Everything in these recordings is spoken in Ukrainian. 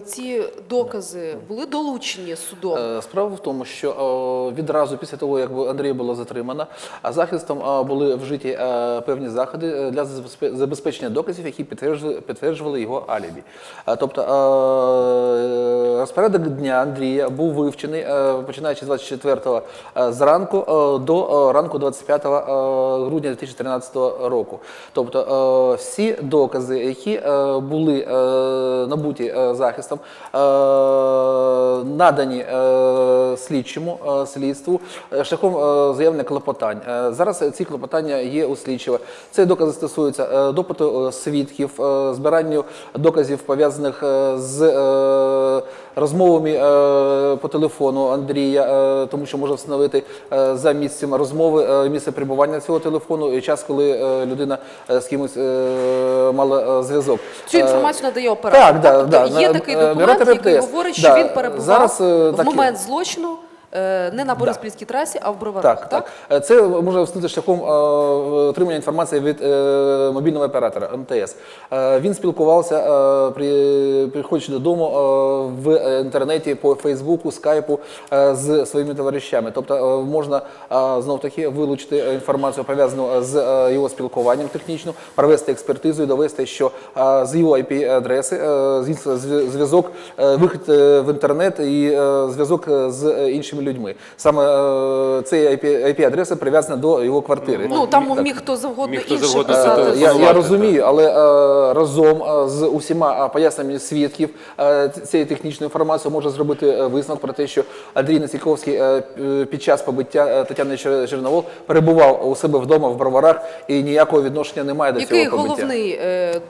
ці докази були долучені судом? Е, Справа в тому, що відразу після того, як Андрія було затримано, а захистом були вжиті е, певні заходи е, для забезпечення доказів, які підтверджували, його алібі. Тобто розпорядок дня Андрія був вивчений, починаючи з 24 е, зранку до ранку 25 е, грудня 2013 року. Тобто всі докази, які були набуті захистом, е, надані е, слідчому е, слідству шляхом заявлення клопотань. Зараз ці клопотання є у слідчого. Ці докази стосуються допиту свідків, збиранню доказів пов'язаних з розмовами по телефону Андрія, тому що може встановити за місцем розмови місце перебування цього телефону і час, коли людина з кимось мала зв'язок. Цю інформацію надає оператор. так, да, Тобто да. є Е, такий документ, який МТС. говорить, що Да. він перебував Зараз, е, в так момент злочину е, не на Бориспільській трасі, а в Броварах. Так, так. Е, Це може встати шляхом е, отримання інформації від е, мобільного оператора МТС. Е, Він спілкувався, е, при, приходячи додому е, в інтернеті по Фейсбуку, Скайпу е, з своїми товаришами. Тобто е, можна знов таки вилучити інформацію пов'язану з е, його спілкуванням технічно, провести експертизу і довести, що е, з його IP-адреси е, зв'язок, е, вихід е, в інтернет і е, зв'язок е, з е, іншими людьми. Саме е, цей IP-адреса прив'язана до його квартири. Ну там Так. міг хто завгодно Міг хто інший завгодно писати. Е, Я, я розумію, але е, разом е, з усіма е, поясненнями свідків е, цієї технічної інформації може зробити е, висновок про те, що Андрій Несіковський е, під час побиття Тетяни Чер- Черновол перебував у себе вдома в броварах і ніякого відношення немає до Який цього побиття. головний е,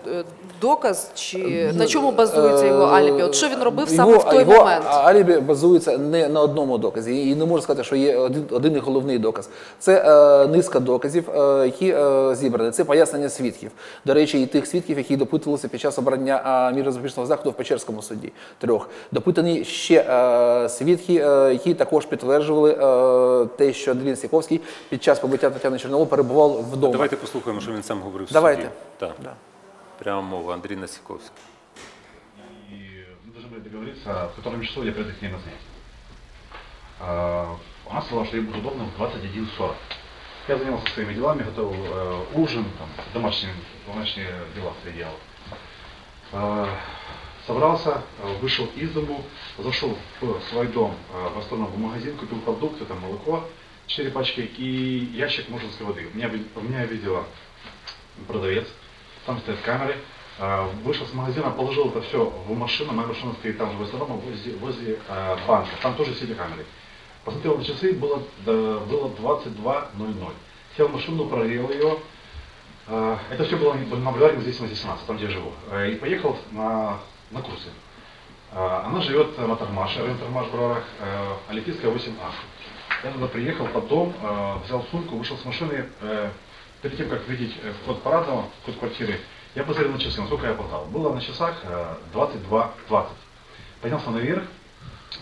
доказ, чи на чому базується його алібі? От що він робив саме Його- в той його момент? алібі базується не на одному доказі, і не можу сказати, що є один, один і головний доказ. Це е, низка доказів, е, які е, зібрані. Це пояснення свідків. До речі, і тих свідків, які допитувалися під час обрання е, міри запобіжного заходу в Печерському суді. Трьох допитані ще е, свідки, е, які також підтверджували е, те, що Андрій Сіковський під час побиття Тетяни Чорновол перебував вдома. Давайте послухаємо, що він сам говорив в Давайте. суді. Так. Да. Прямо мова Андрій Насіковський. И мы должны были договориться, в котором часу я приеду к ней на занятие. А, Она сказала, что ей будет удобно в 21.40. Я занимался своими делами, готовил э, ужин, там, домашние, домашние дела свои делал. А, Собрался, э, вышел из дому, зашел в свой дом, э, в основном в магазин, купил продукты, там молоко, 4 пачки и ящик мужской воды. У меня, у меня видела продавец, там стоят камеры. А, Вышел с магазина, положил это все в машину, моя машина стоит там же возле дома, возле, возле а, банка, там тоже сидят камеры. Посмотрел на часы, было, да, было 22.00. Сел в машину, прогрел ее. А, Это все было на бульваре здесь 18, там где я живу. А, И поехал на, на курсы. А, Она живет на Тармаше, район Тармаш в Броварах, э, Олимпийская 8А. Я туда приехал, потом э, взял сумку, вышел с машины. э, Перед тем, как видеть э, вход парадного, вход квартиры, я посмотрел на часы, насколько я опоздал. Было на часах э, 22.20. Поднялся наверх,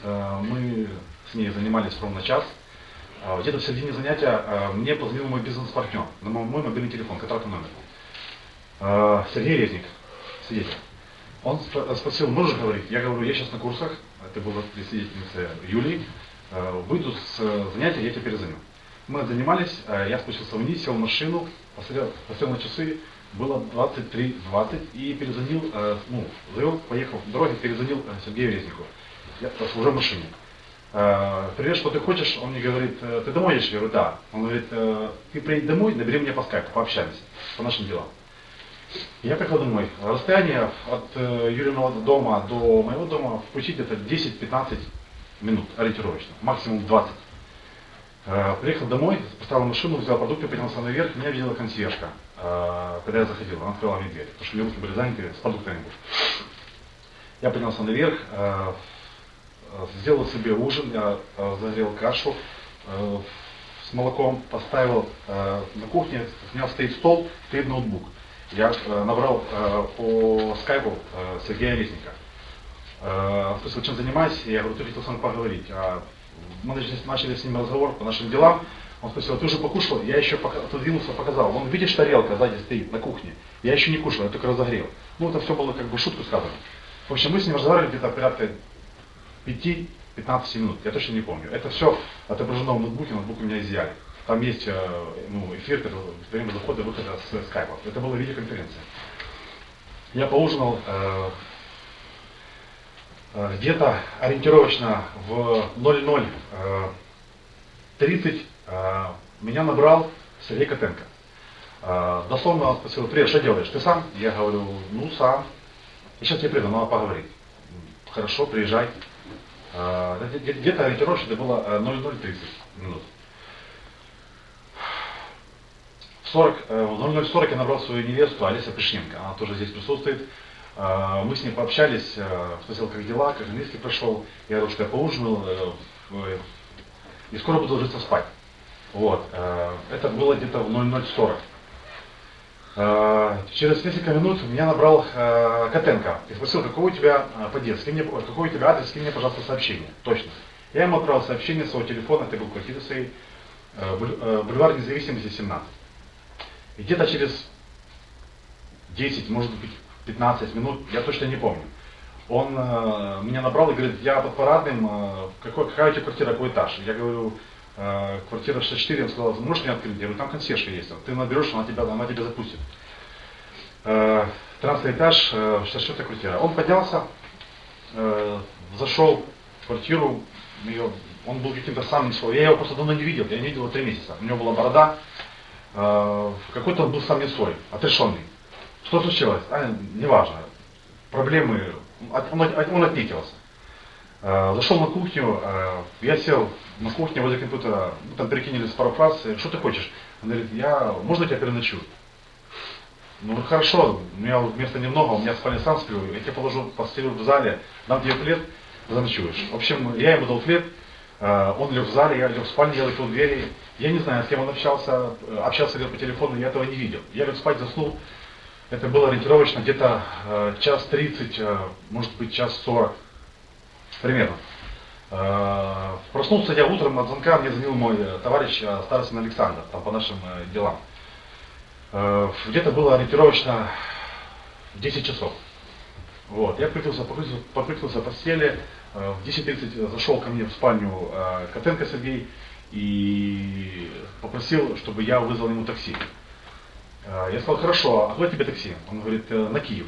э, мы с ней занимались ровно час. А Где-то в середине занятия э, мне позвонил мой бизнес-партнер на мой мобильный телефон, контрактный номер. Э, Сергей Резник, свидетель. Он спро- спросил, можешь говорить? Я говорю, я сейчас на курсах, это было при свидетельнице Юлии, выйду с э, занятия, я тебе перезвоню. Мы занимались, я спустился вниз, сел в машину, посмотрел, посмотрел на часы, было 23.20 и перезвонил, э, ну, завел, поехал в дороге, перезвонил э, Сергею Резнику. Я уже в машине. Э, Привет, что ты хочешь? Он мне говорит, «Э, ты домой едешь? Я говорю, да. Он говорит, «Э, ты приедь домой, набери меня по скайпу, пообщаемся по нашим делам. Я приехал домой. Расстояние от Юриного дома до моего дома в пути где-то 10-15 минут ориентировочно, максимум 20. Э, приехал домой, поставил машину, взял продукты, поднялся наверх, меня видела консьержка, когда я заходил, она открыла мне дверь, потому что мне руки были заняты с продуктами. Я поднялся наверх, сделал себе ужин, я э, загрел кашу э, с молоком, поставил э, на кухне, у меня стоит стол, стоит ноутбук. Я э, набрал э, по скайпу э, Сергея Резника. Э, спросил, чем занимаюсь, я говорю, ты хотел с вами поговорить. А мы начали, с ним разговор по нашим делам. Он спросил, ты уже покушал? Я еще отодвинулся, показал. Он, видишь, тарелка сзади стоит на кухне. Я еще не кушал, я только разогрел. Ну, это все было как бы шутку сказано. В общем, мы с ним разговаривали где-то порядка 5-15 минут, я точно не помню. Это все отображено в ноутбуке, ноутбук у меня изъяли. Там есть э, ну, эфир, время захода и выхода с скайпа. Это была видеоконференция. Я поужинал э, э, где-то ориентировочно в 00 э, 30 меня набрал Сергей Котенко. Э, дословно он спросил, привет, что делаешь? Ты сам? Я говорю, ну сам. И сейчас тебе приду, надо поговорить. «М, Хорошо, приезжай. Э, где- Где-то ориентировочно было э, 0030 минут. В 40, э, 0040 я набрал свою невесту Олеся Пришненко, она тоже здесь присутствует. Э, Мы с ней пообщались, э, спросил, как дела, как английский прошел. Я говорю, что я поужинал э, и скоро буду ложиться спать. Вот. э, Это было где-то в 0040. Э, Через несколько минут меня набрал э, Котенко и спросил, какой у тебя э, подъезд, скинь мне, ой, какой у тебя адрес, скинь мне, пожалуйста, сообщение. Точно. Я ему отправил сообщение с своего телефона, это был квартира своей, э, буль- бульвар независимости 17. И где-то через 10, может быть, 15 минут, я точно не помню, он меня набрал и говорит, я под парадным, какой, какая у тебя квартира, какой этаж? Я говорю, э, квартира 64, он сказал, можешь мне открыть? Я говорю, там консьержка есть, ты наберешь, она тебя, она тебя запустит. Э, 13 этаж, э, 64 квартира. Он поднялся, э, зашел в квартиру, ее, он был каким-то самым своим, я его просто давно не видел, я не видел его три месяца. У него была борода, э, какой-то он был сам не свой, отрешенный. Что случилось? А, неважно. Проблемы, он, он отнекивался. Э, Зашел на кухню, я сел на кухне возле компьютера, мы там перекинулись пару фраз, что ты хочешь? Он говорит, я, можно я тебя переночую? Ну хорошо, у меня места немного, у меня в спальне сам сплю, я тебе положу постелю в зале, дам тебе плед, заночуешь. В общем, я ему дал плед, э, он лег в зале, я лег в спальне, я закрыл двери. Я не знаю, с кем он общался, общался ли по телефону, я этого не видел. Я лег спать, заснул. Это было ориентировочно где-то э, час 30, э, может быть час 40, примерно. Э, Проснулся я утром от звонка, мне звонил мой э, товарищ э, Старостин Александр, там по нашим делам. Где-то было ориентировочно 10 часов. Вот. Я покрутился, покрутился, покрутился в постели, в 10.30 зашел ко мне в спальню Котенко Сергей и попросил, чтобы я вызвал ему такси. Я сказал, хорошо, а куда тебе такси? Он говорит, «Э, на Киев.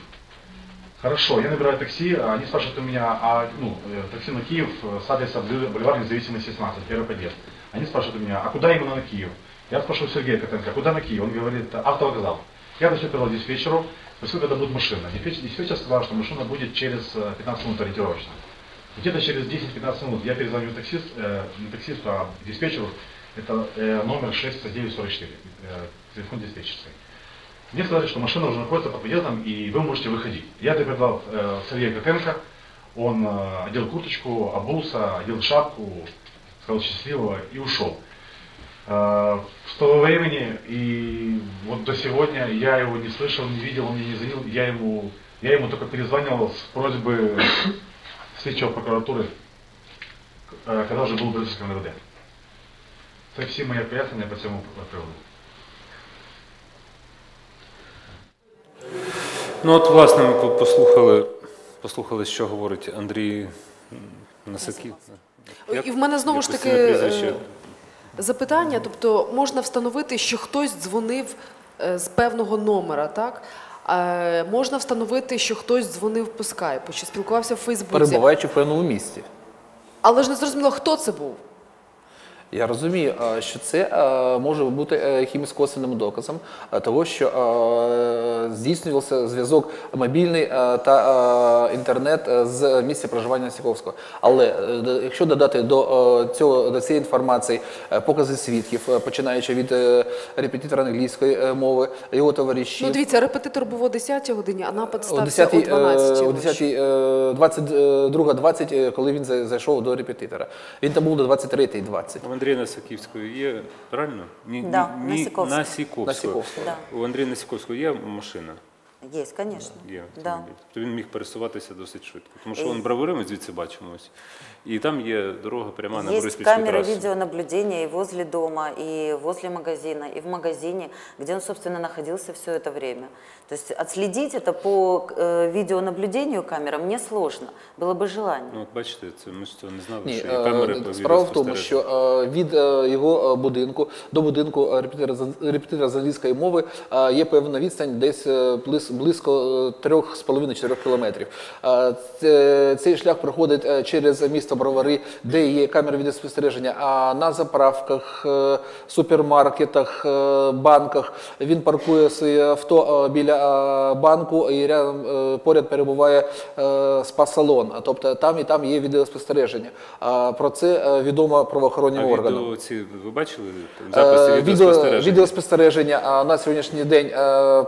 Хорошо, я набираю такси, а они спрашивают у меня, а, ну, э, такси на Киев э, с адреса Бульвар Независимости 17, первый подъезд. Они спрашивают у меня, а куда именно на Киев? Я спрашиваю Сергея Котенко, куда на Киев? Он говорит, автовокзал. Я дочитывал здесь вечеру, спросил, когда будет машина. Диспетчер, сказал, что машина будет через э, 15 минут ориентировочно. Где-то через 10-15 минут я перезвоню таксист, э, не таксисту, а диспетчеру. Это э, номер 6944, э, телефон диспетчерской. Мне сказали, что машина уже находится под подъездом, и вы можете выходить. Я передал э, Сергея Котенко, он э, одел курточку, обулся, одел шапку, сказал счастливого и ушел. Э, с того времени и вот до сегодня я его не слышал, не видел, он мне не звонил, я ему, я ему только перезванивал с просьбой слідчого прокуратури, е, коли вже був Брюссельський НРД. Це всі мої пояснення по цьому приводу. Ну от, власне, ми послухали, послухали, що говорить Андрій м, Насиків. Як- І в мене знову ж таки е, запитання. Тобто можна встановити, що хтось дзвонив е, з певного номера, так? Е, Можна встановити, що хтось дзвонив по скайпу чи спілкувався в Фейсбуці. перебуваючи в певному місці. Але ж не зрозуміло, хто це був. Я розумію, е, що це е, може бути е, якимось косвенним доказом того, що здійснювався зв'язок мобільний та інтернет з місця проживання Сіковського. Але якщо додати до цього до цієї інформації покази свідків, починаючи від репетитора англійської мови, його товаришів. Ну, дивіться, репетитор був о 10 годині, а напад стався 10, о 12 о 10, е, 22.20, е, коли він за- зайшов до репетитора. Він там був до 23.20. У Андрія Насиківського є, правильно? Ні, Да, ні, Насіковського. Насіковського. Насіковського. Да. У Андрія Насіковського є машина? Есть, конечно. Є Да. автомобіль. То він міг пересуватися досить швидко. Тому що вон бровари ми звідси бачимо ось. І там є дорога пряма на Есть Бориспільську камеры трасу. видеонаблюдения и возле дома, и возле магазина, и в магазине, где он, собственно, находился все это время. То есть отследить это по э, видеонаблюдению камерам несложно, было бы желание. Ну, от бачите, це ми ж цього не знали, Ні, що є камери по е, справа в тому, відеоспостереженню. що е, від е, його е, будинку до будинку е, репетитора з- репетитора з англійської мови е, є певна відстань, десь е, близь- близько 3,5-4 кілометрів. Е, це- Цей шлях проходить е, через місто Бровари, де є камери відеоспостереження, а на заправках, е, супермаркетах, банках він паркує своє авто біля банку і рядом поряд перебуває спа-салон. А Тобто там і там є відеоспостереження. Про це відомо правоохоронним А органам. відео ці ви бачили там, записи Е, Відео, відеоспостереження? відеоспостереження на сьогоднішній день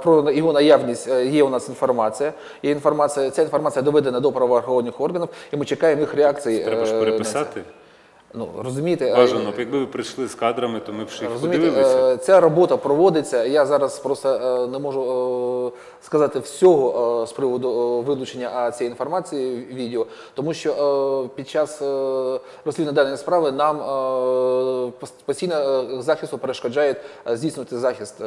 про його наявність є у нас інформація. Є інформація, ця інформація доведена до правоохоронних органів, і ми чекаємо їх реакції. Треба ж е, переписати. Ну розумієте, е, Бажано, якби ви прийшли з кадрами, то ми б ще їх подивилися. е, ця робота проводиться. Я зараз просто е, не можу сказати всього з приводу вилучення цієї інформації відео, тому що під час розслідування даної справи нам постійно захисту перешкоджає здійснювати захист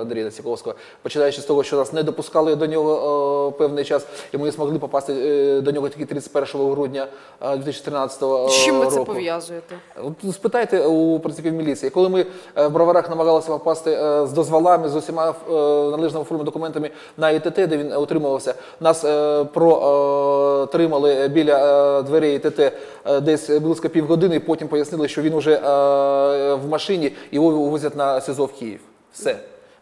Андрія Насіковського, починаючи з того, що нас не допускали до нього певний час, і ми змогли попасти до нього тільки 31 грудня е, 2013 року. Чим ви це пов'язуєте? От спитайте у працівників міліції, коли ми е, в броварах намагалися попасти е, з дозволами, з усіма е, належними оформленими документами на ІТТ, де він утримувався, нас протримали біля дверей ІТТ десь близько півгодини, і потім пояснили, що він вже е, в машині його увозять на СИЗО в Київ. Все.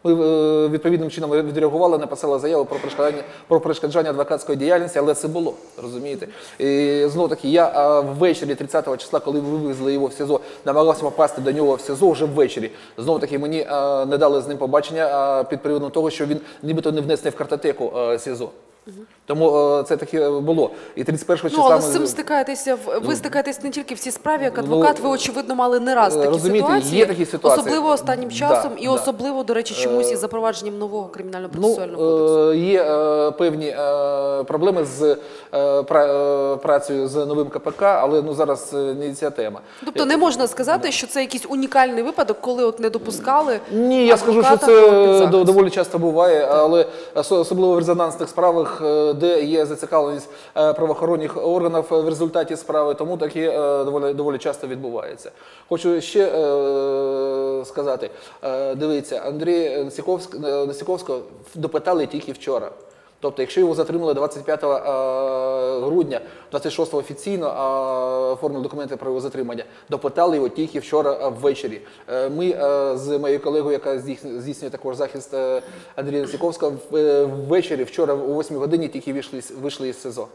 Ми е, відповідним чином відреагували, написали заяву про перешкоджання, про перешкоджання адвокатської діяльності, але це було, розумієте. І знову таки, я е, ввечері 30 числа, коли вивезли його в СІЗО, намагався попасти до нього в СІЗО вже ввечері. Знову таки, мені е, не дали з ним побачення під приводом того, що він нібито не внесений в картотеку СИЗО. Тому е, це таке було. І 31 числа Ну, але з цим стикаєтеся в ви стикаєтесь не тільки в цій справі, як адвокат. Ви очевидно мали не раз е, такі розумієте, ситуації, є такі ситуації. особливо останнім Да, часом, і да. особливо, до речі, чомусь із запровадженням нового кримінального Ну, процесуального кодексу. е, є е, певні е, проблеми з е, пра- е, працею з новим КПК, але ну зараз е, не ця тема. Тобто не можна сказати, що це якийсь унікальний випадок, коли от не допускали. Ні, я скажу, що це доволі часто буває, але ос- особливо в резонансних справах, е, де є зацікавленість е, правоохоронних органів в результаті справи, тому таке е, доволі, доволі часто відбувається. Хочу ще сказати, дивіться, Андрій Насіковського допитали тільки вчора. Тобто, якщо його затримали 25 е, грудня, 26 офіційно оформили документи про його затримання, допитали його тільки вчора е, ввечері. Е, Ми з моєю колегою, яка здійснює, також захист Андрія Насіковського, е, ввечері, вчора о 8 годині тільки вийшли, вийшли із СИЗО.